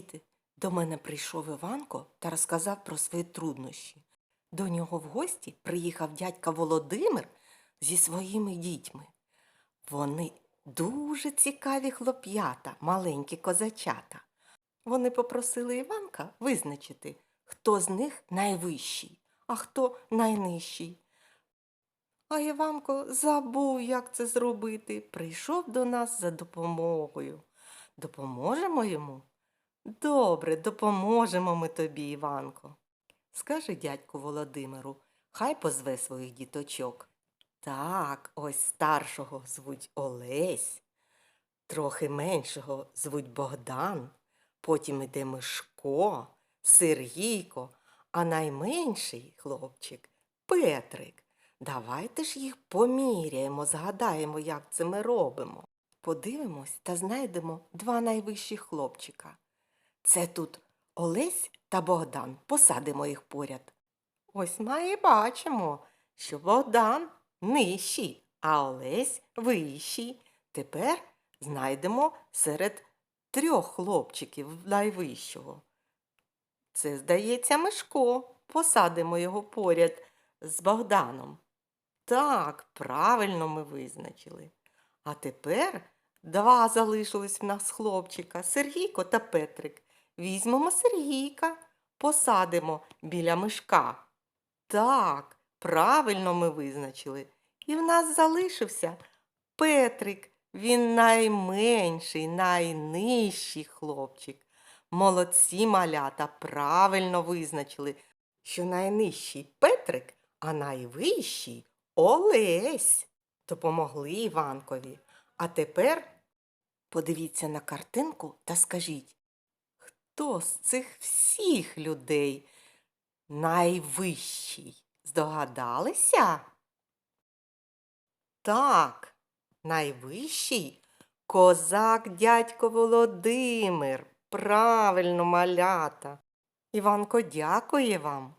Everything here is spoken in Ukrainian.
діти, до мене прийшов Іванко та розказав про свої труднощі. До нього в гості приїхав дядька Володимир зі своїми дітьми. Вони дуже цікаві хлоп'ята, маленькі козачата. Вони попросили Іванка визначити, хто з них найвищий, а хто найнижчий. А Іванко забув, як це зробити, прийшов до нас за допомогою. Допоможемо йому? Добре, допоможемо ми тобі, Іванко. Скажи дядьку Володимиру, хай позве своїх діточок. Так, ось старшого звуть Олесь, трохи меншого звуть Богдан, потім іде Мишко, Сергійко, а найменший хлопчик Петрик. Давайте ж їх поміряємо, згадаємо, як це ми робимо. Подивимось та знайдемо два найвищих хлопчика. Це тут Олесь та Богдан. Посадимо їх поряд. Ось ми і бачимо, що Богдан нижчий, а Олесь вищий. Тепер знайдемо серед трьох хлопчиків найвищого. Це, здається, Мишко. Посадимо його поряд з Богданом. Так, правильно ми визначили. А тепер два залишились в нас хлопчика Сергійко та Петрик. Візьмемо Сергійка, посадимо біля мишка. Так, правильно ми визначили. І в нас залишився Петрик. Він найменший, найнижчий хлопчик. Молодці малята правильно визначили, що найнижчий Петрик, а найвищий Олесь. Допомогли Іванкові. А тепер подивіться на картинку та скажіть, хто з цих всіх людей найвищий? Здогадалися? Так, найвищий козак дядько Володимир. Правильно, малята. Іванко дякує вам.